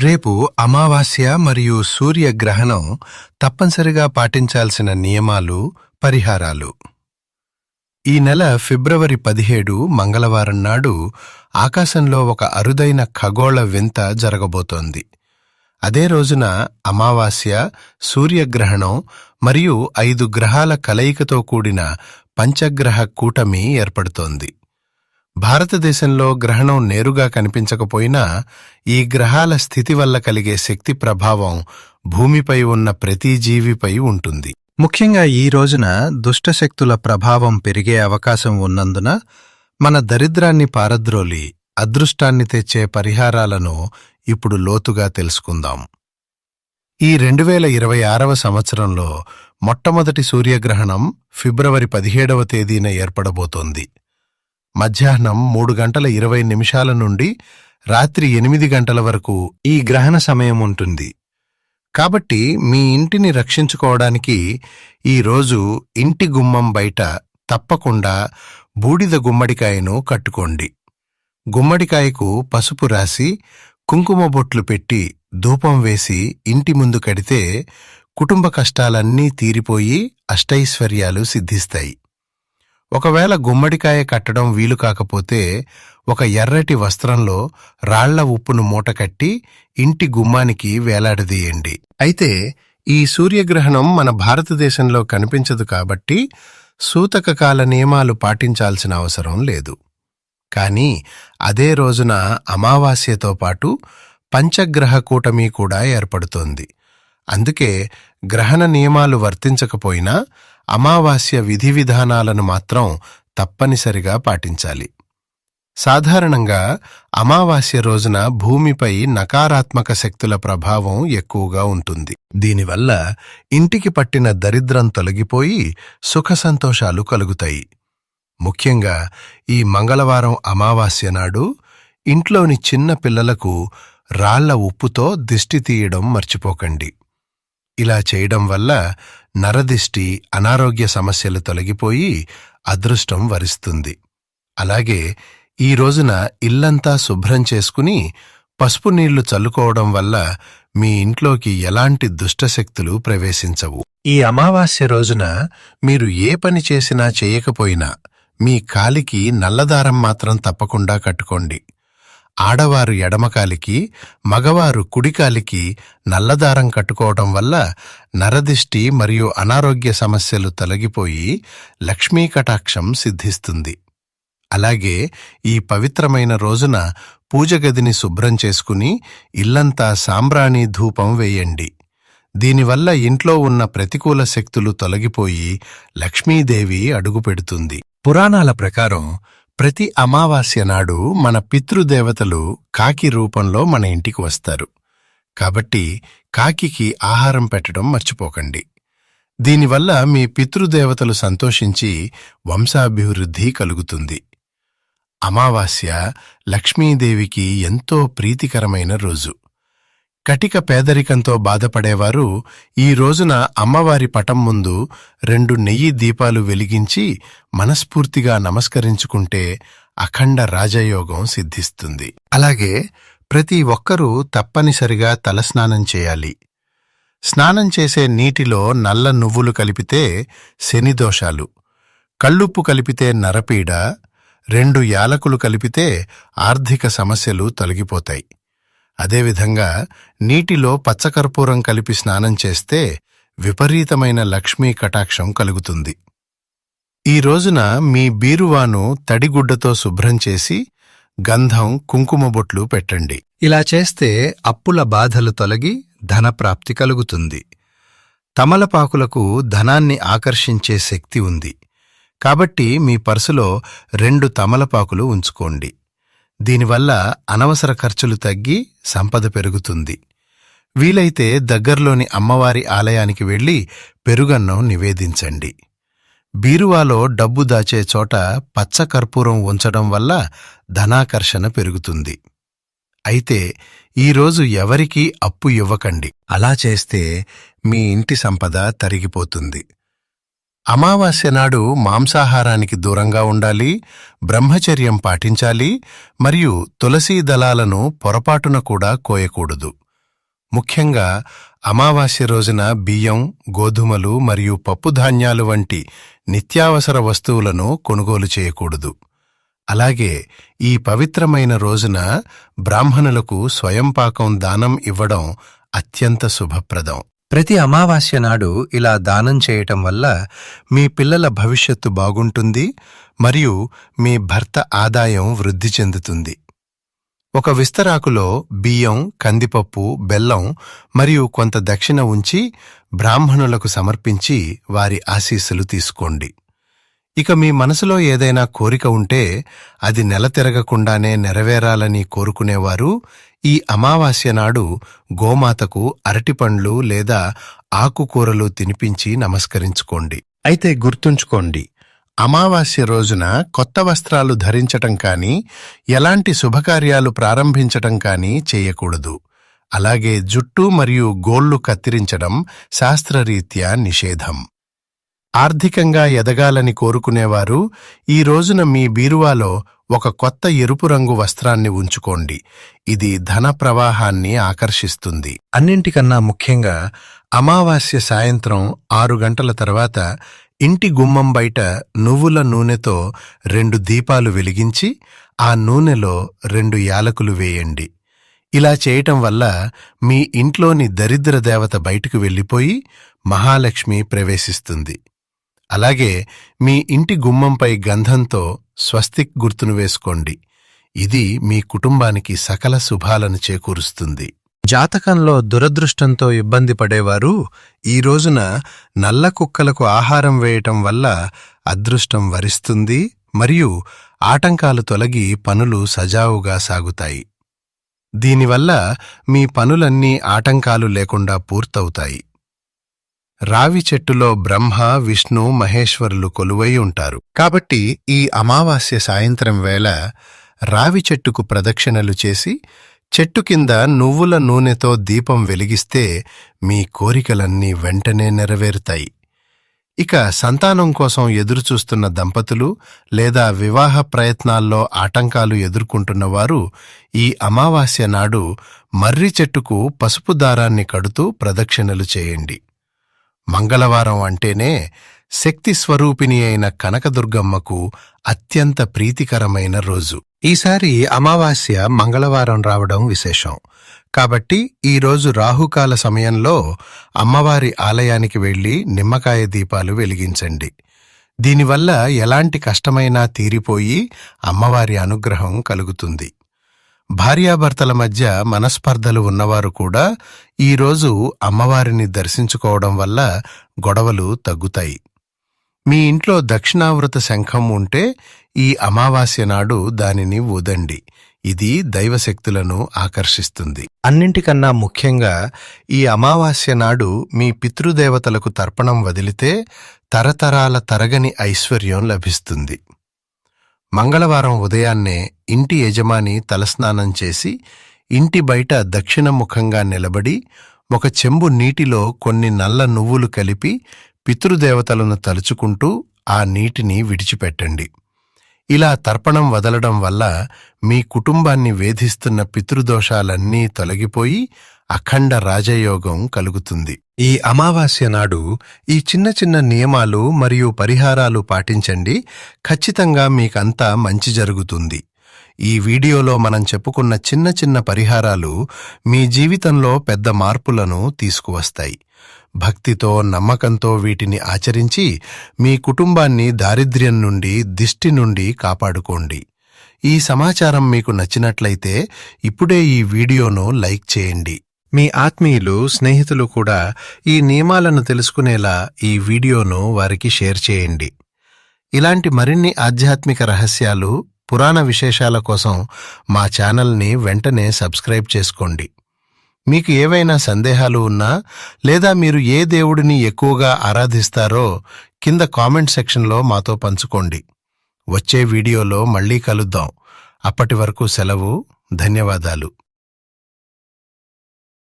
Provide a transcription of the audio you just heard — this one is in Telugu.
రేపు అమావాస్య మరియు సూర్యగ్రహణం తప్పనిసరిగా పాటించాల్సిన నియమాలు పరిహారాలు. ఈ నెల ఫిబ్రవరి పదిహేడు మంగళవారం నాడు ఆకాశంలో ఒక అరుదైన ఖగోళ వింత జరగబోతోంది. అదే రోజున అమావాస్య సూర్యగ్రహణం మరియు ఐదు గ్రహాల కలయికతో కూడిన పంచగ్రహ కూటమి ఏర్పడుతోంది. భారతదేశంలో గ్రహణం నేరుగా కనిపించకపోయినా ఈ గ్రహాల స్థితి వల్ల కలిగే శక్తి ప్రభావం భూమిపై ఉన్న ప్రతి జీవిపై ఉంటుంది. ముఖ్యంగా ఈ రోజున దుష్టశక్తుల ప్రభావం పెరిగే అవకాశం ఉన్నందున మన దరిద్రాన్ని పారద్రోలి అదృష్టాన్ని తెచ్చే పరిహారాలను ఇప్పుడు లోతుగా తెలుసుకుందాం. ఈ రెండు వేల ఇరవై ఆరవ సంవత్సరంలో మొట్టమొదటి సూర్యగ్రహణం ఫిబ్రవరి పదిహేడవ తేదీన ఏర్పడబోతోంది. మధ్యాహ్నం మూడు గంటల ఇరవై నిమిషాల నుండి రాత్రి ఎనిమిది గంటల వరకు ఈ గ్రహణ సమయం ఉంటుంది. కాబట్టి మీ ఇంటిని రక్షించుకోవడానికి ఈ రోజు ఇంటి గుమ్మం బయట తప్పకుండా బూడిద గుమ్మడికాయను కట్టుకోండి. గుమ్మడికాయకు పసుపు రాసి కుంకుమ బొట్లు పెట్టి ధూపం వేసి ఇంటి ముందు కడితే కుటుంబ కష్టాలన్నీ తీరిపోయి అష్టైశ్వర్యాలు సిద్ధిస్తాయి. ఒకవేళ గుమ్మడికాయ కట్టడం వీలు కాకపోతే ఒక ఎర్రటి వస్త్రంలో రాళ్ళ ఉప్పును మూటకట్టి ఇంటి గుమ్మానికి వేలాడదీయండి. అయితే ఈ సూర్యగ్రహణం మన భారతదేశంలో కనిపించదు కాబట్టి సూతకకాల నియమాలు పాటించాల్సిన అవసరం లేదు. కానీ అదే రోజున అమావాస్యతో పాటు పంచగ్రహ కూటమి కూడా ఏర్పడుతోంది. అందుకే గ్రహణ నియమాలు వర్తించకపోయినా అమావాస్య విధి విధానాలను మాత్రం తప్పనిసరిగా పాటించాలి. సాధారణంగా అమావాస్య రోజున భూమిపై నకారాత్మక శక్తుల ప్రభావం ఎక్కువగా ఉంటుంది. దీనివల్ల ఇంటికి పట్టిన దరిద్రం తొలగిపోయి సుఖసంతోషాలు కలుగుతాయి. ముఖ్యంగా ఈ మంగళవారం అమావాస్య నాడు ఇంట్లోని చిన్న పిల్లలకు రాళ్ళ ఉప్పుతో దిష్టి తీయడం మర్చిపోకండి. ఇలా చేయడం వల్ల నరదిష్టి అనారోగ్య సమస్యలు తొలగిపోయి అదృష్టం వరిస్తుంది. అలాగే ఈ రోజున ఇల్లంతా శుభ్రం చేసుకుని పసుపు నీళ్ళు చల్లుకోవడం వల్ల మీ ఇంట్లోకి ఎలాంటి దుష్టశక్తులు ప్రవేశించవు. ఈ అమావాస్య రోజున మీరు ఏ పని చేసినా చేయకపోయినా మీ కాలికి నల్లదారం మాత్రం తప్పకుండా కట్టుకోండి. ఆడవారు ఎడమకాలికి మగవారు కుడికాలికి నల్లదారం కట్టుకోవడం వల్ల నరదిష్టి మరియు అనారోగ్య సమస్యలు తొలగిపోయి లక్ష్మీ కటాక్షం సిద్ధిస్తుంది. అలాగే ఈ పవిత్రమైన రోజున పూజ గదిని శుభ్రం చేసుకుని ఇల్లంతా సాంబ్రాణి ధూపం వేయండి. దీనివల్ల ఇంట్లో ఉన్న ప్రతికూల శక్తులు తొలగిపోయి లక్ష్మీదేవి అడుగుపెడుతుంది. పురాణాల ప్రకారం ప్రతి అమావాస్య నాడు మన పితృదేవతలు కాకి రూపంలో మన ఇంటికి వస్తారు. కాబట్టి కాకికి ఆహారం పెట్టడం మర్చిపోకండి. దీనివల్ల మీ పితృదేవతలు సంతోషించి వంశాభివృద్ధి కలుగుతుంది. అమావాస్య లక్ష్మీదేవికి ఎంతో ప్రీతికరమైన రోజు. కటిక పేదరికంతో బాధపడేవారు ఈ రోజున అమ్మవారి పటం ముందు రెండు నెయ్యి దీపాలు వెలిగించి మనస్ఫూర్తిగా నమస్కరించుకుంటే అఖండ రాజయోగం సిద్ధిస్తుంది. అలాగే ప్రతి ఒక్కరూ తప్పనిసరిగా తలస్నానం చేయాలి. స్నానం చేసే నీటిలో నల్ల నువ్వులు కలిపితే శనిదోషాలు కళ్ళుప్పు కలిపితే నరపీడ రెండు యాలకులు కలిపితే ఆర్థిక సమస్యలు తొలగిపోతాయి. అదేవిధంగా నీటిలో పచ్చకర్పూరం కలిపి స్నానం చేస్తే విపరీతమైన లక్ష్మీ కటాక్షం కలుగుతుంది. ఈ రోజున మీ బీరువాను తడిగుడ్డతో శుభ్రం చేసి గంధం కుంకుమ బొట్లు పెట్టండి. ఇలా చేస్తే అప్పుల బాధలు తొలగి ధనప్రాప్తి కలుగుతుంది. తమలపాకులకు ధనాన్ని ఆకర్షించే శక్తి ఉంది. కాబట్టి మీ పర్సులో రెండు తమలపాకులు ఉంచుకోండి. దీనివల్ల అనవసర ఖర్చులు తగ్గి సంపద పెరుగుతుంది. వీలైతే దగ్గర్లోని అమ్మవారి ఆలయానికి వెళ్ళి పెరుగన్నం నివేదించండి. బీరువాలో డబ్బు దాచే చోట పచ్చ కర్పూరం ఉంచడం వల్ల ధనాకర్షణ పెరుగుతుంది. అయితే ఈరోజు ఎవరికీ అప్పు ఇవ్వకండి. అలా చేస్తే మీ ఇంటి సంపద తరిగిపోతుంది. అమావాస్య నాడు మాంసాహారానికి దూరంగా ఉండాలి బ్రహ్మచర్యం పాటించాలి మరియు తులసీ దళాలను పొరపాటున కూడా కోయకూడదు. ముఖ్యంగా అమావాస్య రోజున బియ్యం గోధుమలు మరియు పప్పుధాన్యాలు వంటి నిత్యావసర వస్తువులను కొనుగోలు చేయకూడదు. అలాగే ఈ పవిత్రమైన రోజున బ్రాహ్మణులకు స్వయంపాకం దానం ఇవ్వడం అత్యంత శుభప్రదం. ప్రతి అమావాస్య నాడు ఇలా దానం చేయటం వల్ల మీ పిల్లల భవిష్యత్తు బాగుంటుంది మరియు మీ భర్త ఆదాయం వృద్ధి చెందుతుంది. ఒక విస్తరాకులో బియ్యం కందిపప్పు బెల్లం మరియు కొంత దక్షిణ ఉంచి బ్రాహ్మణులకు సమర్పించి వారి ఆశీస్సులు తీసుకోండి. ఇక మీ మనసులో ఏదైనా కోరిక ఉంటే అది నెల తిరగకుండానే నెరవేరాలని కోరుకునేవారు ఈ అమావాస్య నాడు గోమాతకు అరటిపండ్లు లేదా ఆకుకూరలు తినిపించి నమస్కరించుకోండి. అయితే గుర్తుంచుకోండి అమావాస్య రోజున కొత్త వస్త్రాలు ధరించటం కానీ ఎలాంటి శుభకార్యాలు ప్రారంభించటం కానీ చేయకూడదు. అలాగే జుట్టు మరియు గోళ్ళు కత్తిరించడం శాస్త్రరీత్యా నిషేధం. ఆర్థికంగా ఎదగాలని కోరుకునేవారు ఈ రోజున మీ బీరువాలో ఒక కొత్త ఎరుపు రంగు వస్త్రాన్ని ఉంచుకోండి. ఇది ధన ప్రవాహాన్ని ఆకర్షిస్తుంది. అన్నింటికన్నా ముఖ్యంగా అమావాస్య సాయంత్రం ఆరు గంటల తర్వాత ఇంటి గుమ్మం బయట నువ్వుల నూనెతో రెండు దీపాలు వెలిగించి ఆ నూనెలో రెండు యాలకులు వేయండి. ఇలా చేయటం వల్ల మీ ఇంట్లోని దరిద్ర దేవత బయటకు వెళ్ళిపోయి మహాలక్ష్మి ప్రవేశిస్తుంది. అలాగే మీ ఇంటి గుమ్మంపై గంధంతో స్వస్తిక్ గుర్తును వేసుకోండి. ఇది మీ కుటుంబానికి సకల శుభాలను చేకూరుస్తుంది. జాతకంలో దురదృష్టంతో ఇబ్బంది పడేవారు ఈ రోజున నల్ల కుక్కలకు ఆహారం వేయటం వల్ల అదృష్టం వరిస్తుంది మరియు ఆటంకాలు తొలగి పనులు సజావుగా సాగుతాయి. దీనివల్ల మీ పనులన్నీ ఆటంకాలు లేకుండా పూర్తవుతాయి. రావి చెట్టులో బ్రహ్మ విష్ణు మహేశ్వరులు కొలువై ఉంటారు. కాబట్టి ఈ అమావాస్య సాయంత్రం వేళ రావి చెట్టుకు ప్రదక్షిణలు చేసి చెట్టు కింద నువ్వుల నూనెతో దీపం వెలిగిస్తే మీ కోరికలన్నీ వెంటనే నెరవేరుతాయి. ఇక సంతానం కోసం ఎదురుచూస్తున్న దంపతులు లేదా వివాహ ప్రయత్నాల్లో ఆటంకాలు ఎదుర్కొంటున్నవారు ఈ అమావాస్య నాడు మర్రి చెట్టుకు పసుపు దారాన్ని కడుతూ ప్రదక్షిణలు చేయండి. మంగళవారం అంటేనే శక్తి స్వరూపిణి అయిన కనకదుర్గమ్మకు అత్యంత ప్రీతికరమైన రోజు. ఈసారి అమావాస్య మంగళవారం రావడం విశేషం. కాబట్టి ఈ రోజు రాహుకాల సమయంలో అమ్మవారి ఆలయానికి వెళ్ళి నిమ్మకాయ దీపాలు వెలిగించండి. దీనివల్ల ఎలాంటి కష్టమైనా తీరిపోయి అమ్మవారి అనుగ్రహం కలుగుతుంది. భార్యాభర్తల మధ్య మనస్పర్ధలు ఉన్నవారు కూడా ఈరోజు అమ్మవారిని దర్శించుకోవడం వల్ల గొడవలు తగ్గుతాయి. మీ ఇంట్లో దక్షిణావృత శంఖం ఉంటే ఈ అమావాస్య నాడు దానిని ఊదండి. ఇది దైవశక్తులను ఆకర్షిస్తుంది. అన్నింటికన్నా ముఖ్యంగా ఈ అమావాస్య నాడు మీ పితృదేవతలకు తర్పణం వదిలితే తరతరాల తరగని ఐశ్వర్యం లభిస్తుంది. మంగళవారం ఉదయాన్నే ఇంటి యజమాని తలస్నానం చేసి ఇంటి బయట దక్షిణముఖంగా నిలబడి ఒక చెంబు నీటిలో కొన్ని నల్ల నువ్వులు కలిపి పితృదేవతలను తలుచుకుంటూ ఆ నీటిని విడిచిపెట్టండి. ఇలా తర్పణం వదలడం వల్ల మీ కుటుంబాన్ని వేధిస్తున్న పితృదోషాలన్నీ తొలగిపోయి అఖండ రాజయోగం కలుగుతుంది. ఈ అమావాస్య నాడు ఈ చిన్న చిన్న నియమాలు మరియు పరిహారాలు పాటించండి. ఖచ్చితంగా మీకంతా మంచి జరుగుతుంది. ఈ వీడియోలో మనం చెప్పుకున్న చిన్న చిన్న పరిహారాలు మీ జీవితంలో పెద్ద మార్పులను తీసుకువస్తాయి. భక్తితో నమ్మకంతో వీటిని ఆచరించి మీ కుటుంబాన్ని దారిద్ర్యం నుండి దిష్టి నుండి కాపాడుకోండి. ఈ సమాచారం మీకు నచ్చినట్లయితే ఇప్పుడే ఈ వీడియోను లైక్ చేయండి. మీ ఆత్మీయులు స్నేహితులు కూడా ఈ నియమాలను తెలుసుకునేలా ఈ వీడియోను వారికి షేర్ చేయండి. ఇలాంటి మరిన్ని ఆధ్యాత్మిక రహస్యాలు పురాణ విశేషాల కోసం మా ఛానల్ని వెంటనే సబ్స్క్రైబ్ చేసుకోండి. మీకు ఏవైనా సందేహాలు ఉన్నా లేదా మీరు ఏ దేవుడిని ఎక్కువగా ఆరాధిస్తారో కింద కామెంట్ సెక్షన్లో మాతో పంచుకోండి. వచ్చే వీడియోలో మళ్ళీ కలుద్దాం. అప్పటి వరకు సెలవు ధన్యవాదాలు.